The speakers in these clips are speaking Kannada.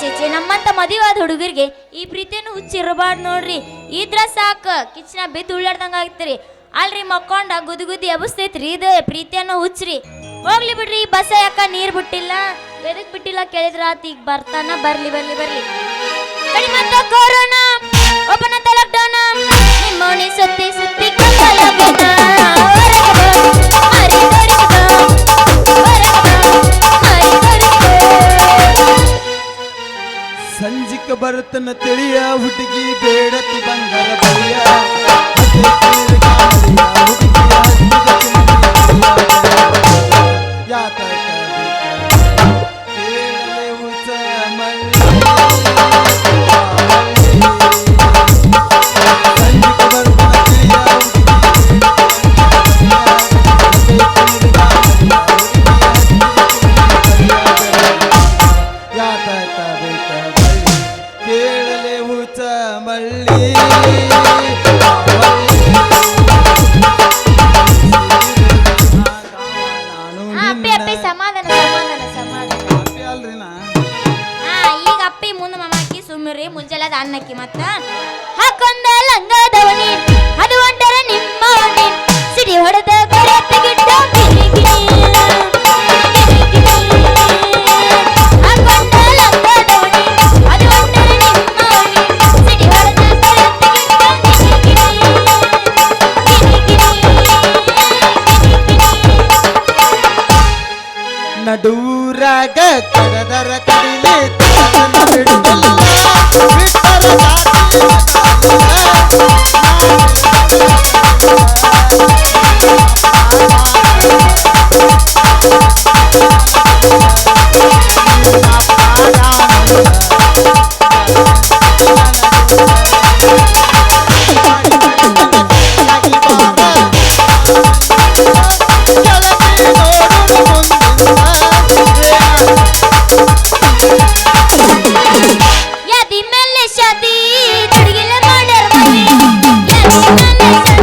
ಚೇಚೆ, ನಮ್ಮಂತ ಮದುವಾದ ಹುಡುಗರಿಗೆ ಈ ಪ್ರೀತಿಯನ್ನು ಹುಚ್ಚಿರಬಾರ್ದು ನೋಡ್ರಿ. ಇದ್ರ ಸಾಕ ಕಿಚ್ಚನ ಬಿದ್ದು ಉಳ್ಳಾಡ್ದಂಗ ಆಗ್ತೀರಿ. ಅಲ್ರಿ ಮಕ್ಕೊಂಡ, ಗುದು ಗುದಿ ಎಬ್ಸ್ತೈತ್ರಿ ಇದು ಪ್ರೀತಿಯನ್ನು ಹುಚ್ಚ್ರಿ. ಹೋಗ್ಲಿ ಬಿಡ್ರಿ, ಈ ಬಸ ಯಾಕ ನೀರ್ ಬಿಟ್ಟಿಲ್ಲ? ಬೆದಕ್ ಬಿಟ್ಟಿಲ್ಲ ಕೇಳಿದ್ರ ಆತ, ಈಗ ಬರ್ತಾನ, ಬರ್ಲಿ ಬರ್ಲಿ ಬರ್ಲಿ. ಕೊರೋನಾ ಸುತ್ತಿ ಸುತ್ತಿ ಬರ್ತನ ತಿಳಿಯ ಹುಡುಗಿ ಬೇಡ.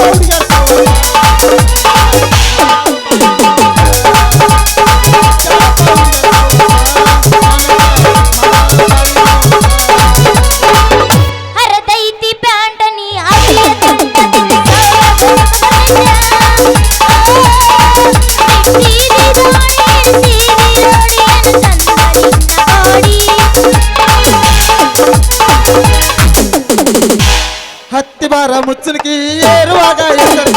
Obrigado. అట్టి బార ముచ్చునికి ఏరువాగా ఏరువాగా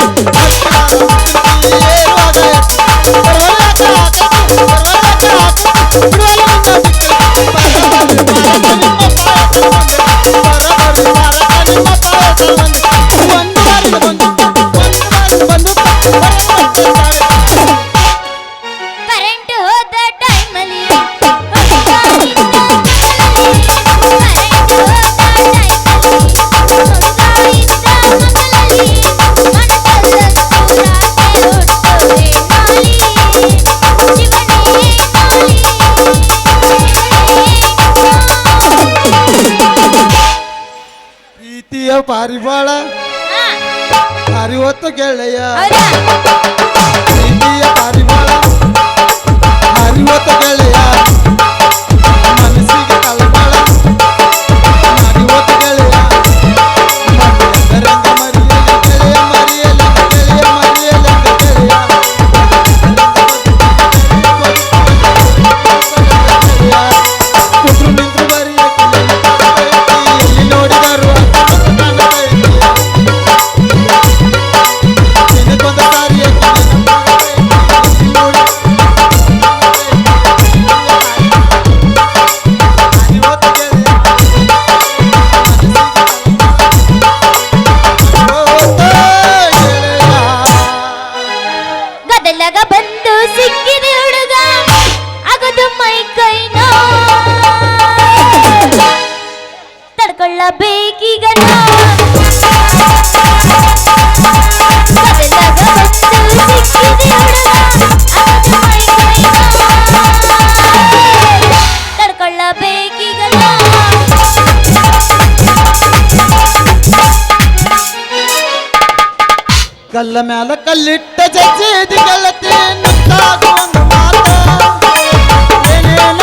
ಹರಿಬಾಳ ಹರಿ ಹೊತ್ತು ಗೆಳೆಯ. ಕಲ್ಲ ಮ್ಯಾಲ ಕಲ್ಲಿಟ್ಟ ಜಜ್ಜಿದ ಗೆಳತಿ ನುತ್ತಾಗ ಒಂದು ಮಾತ. ಏನೇನ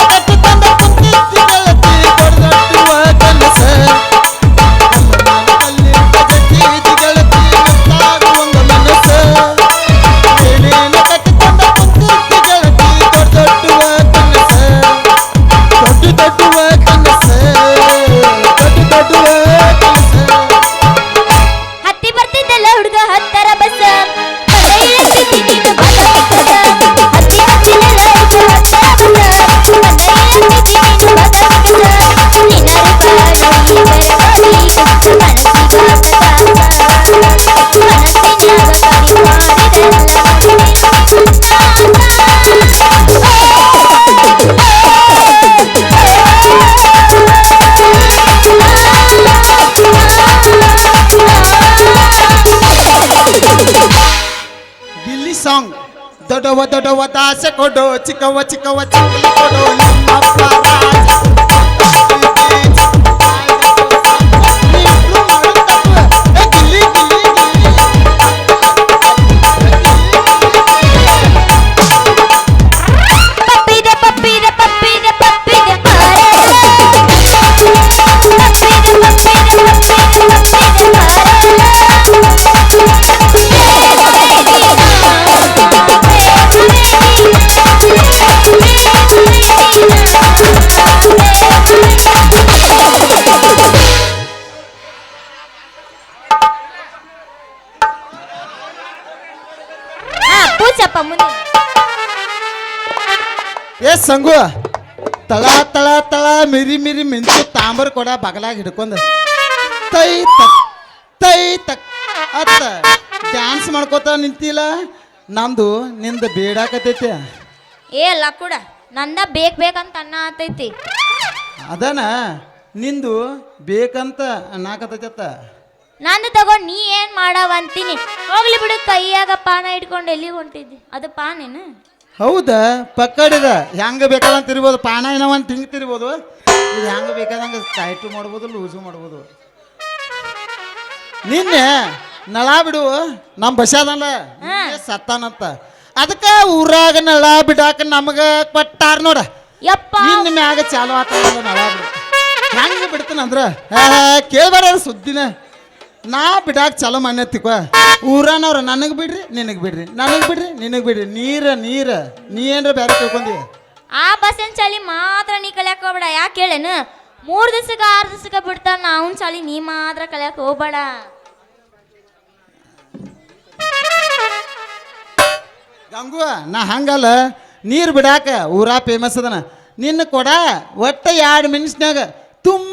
ದಾಸೆ ಕೊಡು ಚಿಕ್ಕವ ಚಿಕ್ಕವ ಚಿಕ್ಕಲಿ ಕೊಡು ಹಾ ಮುಂದೆ ಏ ಸಂಗು ತಳ ತಳ ತಳ ಮಿರಿ ಮಿರಿ ಮಿಂಚು ತಾಂಬರ್ ಕೊಡ ಬಗಲಾಗ ಹಿಡ್ಕೊಂಡು. ತೈ ತಕ್ ತೈ ತಕ್ ಅತ್ತ ಡ್ಯಾನ್ಸ್ ಮಾಡ್ಕೋತ ನಿಂತಿಲ್ಲ. ನಂದು ನಿಂದ ಬೇಡಾಕತೈತೆ ಏ ಲಕ್ಕುಡ ನಂದ ಬೇಕ್ ಬೇಕಂತ ಅನ್ನ ಆತೈತಿ ಅದನ ನಿಂದು ಬೇಕಂತ ಅನ್ನಾಕತೈತತ್ತ ನಂದು ತಗೊಂಡ್ ನೀ ಅಂತೀನಿ. ಹೋಗ್ಲಿ ಬಿಡು ಕೈಯಾಗ ಪಾನ ಇಟ್ಕೊಂಡು ಎಲ್ಲಿಗೆ ಹೊಂಟಿದ್ದಿ? ಅದು ಪಾನೇನ? ಹೌದಾ? ಪಕ್ಕಡಿದ ಹೆಂಗ ಬೇಕಾದಂತ ತಿರ್ಬೋದು ಪಾನ ಏನೋ ಅಂತ ಹಿಂಗೆ ತಿರ್ಬೋದು ಇದು ಹೆಂಗ ಬೇಕಾದಂಗೆ ಟೈಟು ಮಾಡ್ಬೋದು ಲೂಸ್ ಮಾಡ್ಬೋದು. ನಿನ್ನೆ ನಳ ಬಿಡು. ನಮ್ಮ ಬಸ್ಯಾದಲ್ಲ ನಿನ್ನೆ ಸತ್ತಾನಂತ. ಅದಕ್ಕೆ ಊರಾಗ ನಳ ಬಿಡಾಕ ನಮಗ ಕೊಟ್ಟಾರ ನೋಡ. ಯಪ್ಪ. ನಿನ್ನ ಮ್ಯಾಗ ಚಾಲು ಆತ ನಳ ಬಿಡು. ಹೆಂಗ ಬಿಡ್ತಾನಂದ್ರ? ಕೇಳ್ಬಾರ ಸುದ್ದಿನ. ನಾ ಬಿಡಾಕ ಚಲೋ ಮನೆ ತಿಕೋ ಊರನವ್ರ ನನಗೆ ಬಿಡ್ರಿ ನಿನಗೆ ಬಿಡ್ರಿ. ನನಗೆ ಬಿಡ್ರಿ ನಿನಗೆ ಬಿಡ್ರಿ. ನೀರ ನೀರ. ನೀ ಏನ್ರ ಬೇರೆ ತಿಳ್ಕೊಂಡಿ. ಆ ಬಸ್ಸಿನ ಚಾಲಿ ಮಾತ್ರ ನೀ ಕಲಿಯಕ್ ಹೋಗ್ಬೇಡ. ಯಾಕೆ ಹೇಳೇನು ಮೂರು ದಿವಸಕ್ಕೆ ಆರು ದಿವ್ಸಕ್ಕೆ ಬಿಡ್ತಾನ ಅವನ್ ಚಾಲಿ ನೀ ಮಾತ್ರ ಕಲಿಯಕ್ ಹೋಗ್ಬೇಡ. ಗಂಗು ನಾ ಹಂಗಲ್ಲ. ನೀರು ಬಿಡಾಕ ಊರ ಫೇಮಸ್ ಅದನ. ನಿನ್ನ ಕೊಡ ಒಟ್ಟ ಎರಡು ಮಿನಿಟ್ಸ್ನಾಗ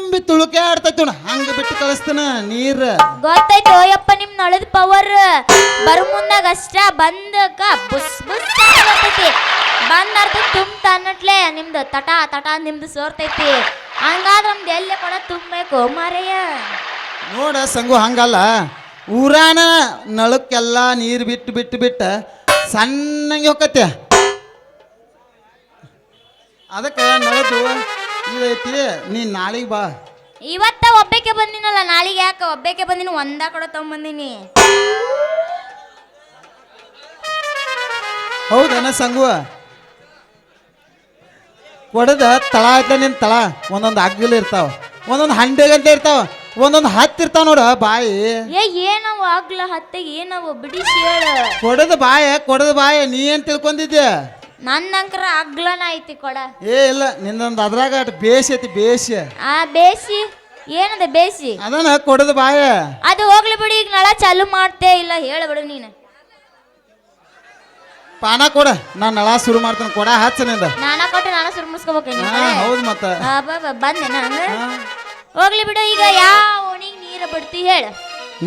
ತುಂಬಿ ತುಳುಕೆ ಆಡ್ತೈತಿ ಹಂಗ ಬಿಟ್ಟು ಕಳಿಸ್ತಾನ ನೀರು. ಗೊತ್ತಾಯ್ತು ಯಪ್ಪ ನಿಮ್ ನಳದ ಪವರ್ ಬರ ಮುಂದಾಗ ಅಷ್ಟ ಬಂದಕ ಬುಸ್ ಬುಸ್ ಬರ್ತೈತಿ ತುಂಬ ಅನ್ನಟ್ಲೆ ನಿಮ್ದು ತಟ ತಟ ನಿಮ್ದು ಸೋರ್ತೈತಿ. ಹಂಗಾದ್ರೆ ನಮ್ದು ಎಲ್ಲೇ ಕೊಡ ತುಂಬಬೇಕು ಮಾರಯ್ಯ? ನೋಡ ಸಂಗು ಹಂಗಲ್ಲ. ಊರಾನ ನಳಕ್ಕೆಲ್ಲ ನೀರು ಬಿಟ್ಟು ಬಿಟ್ಟು ಬಿಟ್ಟ ಸಣ್ಣಂಗೆ ಹೋಗತ್ತೆ ಅದಕ್ಕೆ ನಳದು ಇದೈತಿ ನೀನ್ ನಾಳೆಗೆ ಬಾ. ಇವತ್ತ ಒಬ್ಬಕ್ಕೆ ಬಂದಿನಲ್ಲ ನಾಳೆಗೆ ಯಾಕೆ? ಒಬ್ಬಕ್ಕೆ ಬಂದಿನಿ ಒಂದ ಕೊಡ ತಗೊಂಬಂದಿನಿ. ಹೌದನ ಸಂಗು? ಕೊಡದ ತಳ ಐತ ನಿನ್ ತಳ. ಒಂದೊಂದು ಅಗ್ಗಲ್ ಇರ್ತಾವ ಒಂದೊಂದು ಹಂಡೆಗಂತ ಇರ್ತಾವ ಒಂದೊಂದು ಹತ್ತಿರ್ತಾವ ನೋಡ ಬಾಯಿ. ಏ ಏನವ ಆಗ್ಲ ಹತ್ತಿಗೆ ಏನವ ಬಿಡಿಸಿ ಹೇಳು ಕೊಡದ ಬಾಯ ಕೊಡದ ಬಾಯ ನೀ ಏನ್ ತಿಳ್ಕೊಂಡಿದ್ದೆ ನನ್ನಂಕರ ಅಗ್ಲನ ಐತಿ ಕೊಡ. ಏ ಇಲ್ಲ ನಿನ್ನೊಂದು ಅದ್ರಾಗ ಅಟ್ ಬೇಸಿ ಐತಿ ಬೇಸಿ ಆ ಬೇಸಿ ಏನದ ಬೇಸಿ ಅದನ್ನ ಕೊಡದ ಬಾಯ. ಅದು ಹೋಗ್ಲಿ ಬಿಡಿ ಈಗ ನಳ ಚಾಲು ಮಾಡ್ತೇ ಇಲ್ಲ ಹೇಳಬಿಡು ನೀನು. ಪಾನ ಕೊಡ ನಾನು ನಳ ಶುರು ಮಾಡ್ತೇನೆ ಕೊಡ ಹಚ್ಚ ನಿಂದ. ನಾನ ಕೊಟ್ಟು ನಾನು ಶುರು ಮುಗಿಸ್ಕೋಬೇಕು ಹೌದು ಮತ್ತ. ಬಂದೆ ನಾನು. ಹೋಗ್ಲಿ ಬಿಡು ಈಗ ಯಾವ ಓಣಿಗೆ ನೀರು ಬಿಡ್ತಿ ಹೇಳು.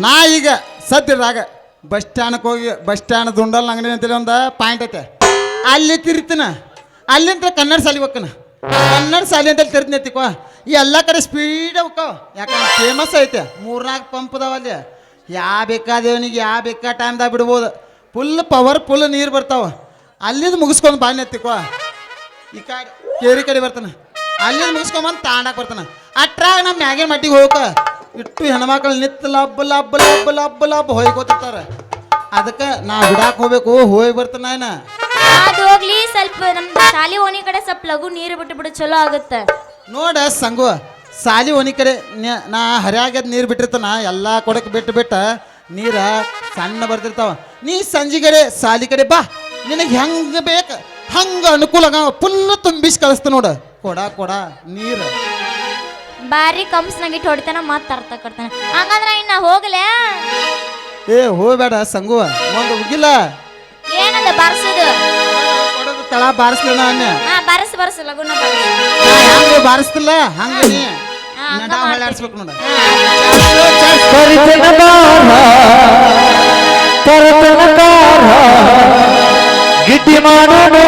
ನಾ ಈಗ ಸದ್ಯದಾಗ ಬಸ್ ಸ್ಟ್ಯಾಂಡ್ಗೆ ಹೋಗಿ ಬಸ್ ಸ್ಟ್ಯಾಂಡ್ ದುಂಡಲ್ ಅಂಗಡಿ ಅಂತೇಳಿ ಒಂದು ಪಾಯಿಂಟ್ ಐತೆ. ಅಲ್ಲಿ ತಿರ್ತನ ಅಲ್ಲಿಂದ ಕನ್ನಡ ಸಾಲಿ ಹೋಗ್ಕನ ಕನ್ನಡ ಶಾಲೆ ಅಂತೇಳಿ ತಿರ್ತೀನಿ ಈ ಎಲ್ಲ ಕಡೆ ಸ್ಪೀಡ್ ಹೋಗ್ಕೋ ಯಾಕಂದ್ರೆ ಫೇಮಸ್ ಐತೆ. ಮೂರ್ನಾಲ್ಕು ಪಂಪ್ ಅದಾವ ಅಲ್ಲಿ. ಯಾ ಬೇಕಾದೇವನಿಗೆ ಯಾ ಬೇಕಾ ಟೈಮ್ದಾಗ ಬಿಡ್ಬೋದು. ಫುಲ್ ಪವರ್ ಫುಲ್ ನೀರು ಬರ್ತಾವ. ಅಲ್ಲಿಂದ ಮುಗಿಸ್ಕೊಂಡು ಬಾಣಿ ಎತ್ತಿಕೋ ಈ ಕಡೆ, ಕೇರಿ ಕಡೆ ಬರ್ತಾನೆ. ಅಲ್ಲಿಂದ ಮುಗಿಸ್ಕೊಂಬಂದು ತಾಂಡಕ್ಕೆ ಬರ್ತಾನೆ. ಅಟ್ರಾಗ ನಮ್ಮ ಮ್ಯಾಗಿನ ಮಟ್ಟಿಗೆ ಹೋಗಕ ಇಟ್ಟು ಹೆಣ್ಮಕ್ಳು ನಿತ್ತು ಲಬ್ ಲಬ್ ಲಬ್ ಲಬ್ ಲಬ್ಬ ಹೋಯ್ಕೋತಿರ್ತಾರೆ ಅದಕ್ಕೆ ನಾ ಬಿಡಾಕ್ ಹೋಗ್ಬೇಕು ಹೋಗಿ ಬರ್ತಾನ ಅದು ಹೋಗ್ಲಿ ಸ್ವಲ್ಪ ನಮ್ ಶಾಲಿ ಓಣಿ ಕಡೆ ಸ್ವಲ್ಪ ಲಘು ನೀರು ಬಿಟ್ಟು ಬಿಡು ಚಲೋ ಆಗುತ್ತೆ. ನೋಡ ಸಂಗು ಸಾಲಿ ಓಣಿ ಕಡೆ ನ್ಯ- ನಾ ಹರಿಯಾಗದ್ ನೀರು ಬಿಟ್ಟಿರ್ತಾನ ಎಲ್ಲ ಕೊಡಕ್ಕೆ ಬಿಟ್ಟು ಬಿಟ್ಟ ನೀರ ಸಣ್ಣ ಬರ್ತಿರ್ತಾವ ನೀ ಸಂಜೆ ಕಡೆ ಸಾಲಿ ಕಡೆ ಬಾ ನಿನಗೆ ಹೆಂಗ ಬೇಕು ಹಂಗ ಅನುಕೂಲ ಫುಲ್ ತುಂಬಿಸಿ ಕಳಿಸ್ತ ನೋಡ. ಕೊಡ ಕೊಡ ನೀರು. ಬಾರಿ ಕಂಪ್ಸ್ನಾಗ ಇಟ್ಟು ಹೊಡಿತಾನ ಮತ್ತೆ ಅರ್ಥ ಕೊಡ್ತಾನೆ. ಹಂಗಂದ್ರ ಇನ್ನ ಹೋಗ್ಲೆ? ಏ ಹೋಗ್ಬೇಡ ಸಂಗು ಒಂದು ಹೋಗಿಲ್ಲ ಏನದ ಬಾರ್ಸೋದು? ಕೊಡೋದು ತಳ ಬಾರಿಸ್ಲಿಲ್ಲ ಅನ್ನ. ಹಾ ಬಾರಸ್ ಬಾರಸ್ ಲಗುನ ಹಂಗೆ ಬಾರಿಸ್ತಿಲ್ಲ ಹಂಗೆ ನೀ. ಹಾ, ಹಂಗ ನಡ ಮಾಡ್ತೀನಿ. ಹೊಳ್ಳಾಡ್ಸ್ಬೇಕು ನೋಡ. ತರತನಕಾರ ಗಿಡ್ಡಿ ಮಾಡೋನು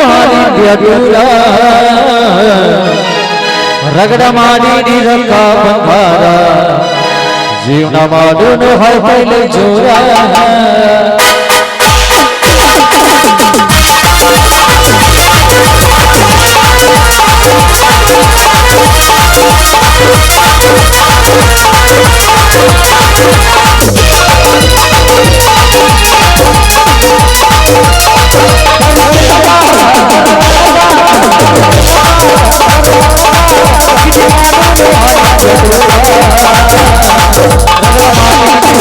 ರಗಡ ಮಾಡಿ ನಿರಕ ಬಂಗಾರ. जीवना मालूम है पहले जोया Yeah.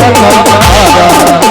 Satanada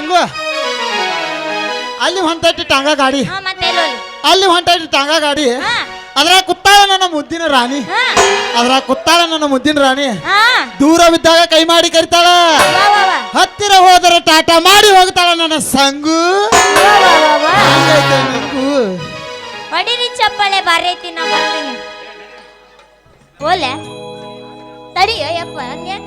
ಸಂಗು ಅಲ್ಲಿ ಹೊಂಟೈತಿ ಟಾಂಗಾ ಗಾಡಿ. ಹಾ ಮತ್ತೆ ಎಲ್ಲೋಲಿ ಅಲ್ಲಿ ಹೊಂಟೈತಿ ಟಾಂಗಾ ಗಾಡಿ. ಹಾ. ಅದ್ರಾಗ ಕುತ್ತಾಳ ನನ್ನ ಮುದ್ದಿನ ರಾಣಿ. ಹಾ. ಅದ್ರಾಗ ಕುತ್ತಾಳ ನನ್ನ ಮುದ್ದಿನ ರಾಣಿ. ಹಾ. ದೂರ ಬಿದ್ದಾಗ ಕೈ ಮಾಡಿ ಕರಿತಾಳ. ವಾ ವಾ ವಾ. ಹತ್ತಿರ ಹೋದರೆ ಟಾಟಾ ಮಾಡಿ ಹೋಗ್ತಾಳ ನನ್ನ ಸಂಗು. ವಾ ವಾ ವಾ ವಾ. ಹಂಗೈತೆ ನಂಗೂ. ಹೊಡಿರಿ ಚಪ್ಪಾಳೆ ಬಾರಿ ಐತಿ ನಾ ಬರ್ತೀನಿ. ಓಲೆ ತಡಿಯೋ ಯಪ್ಪ ಹಂಗ್ಯಾಕ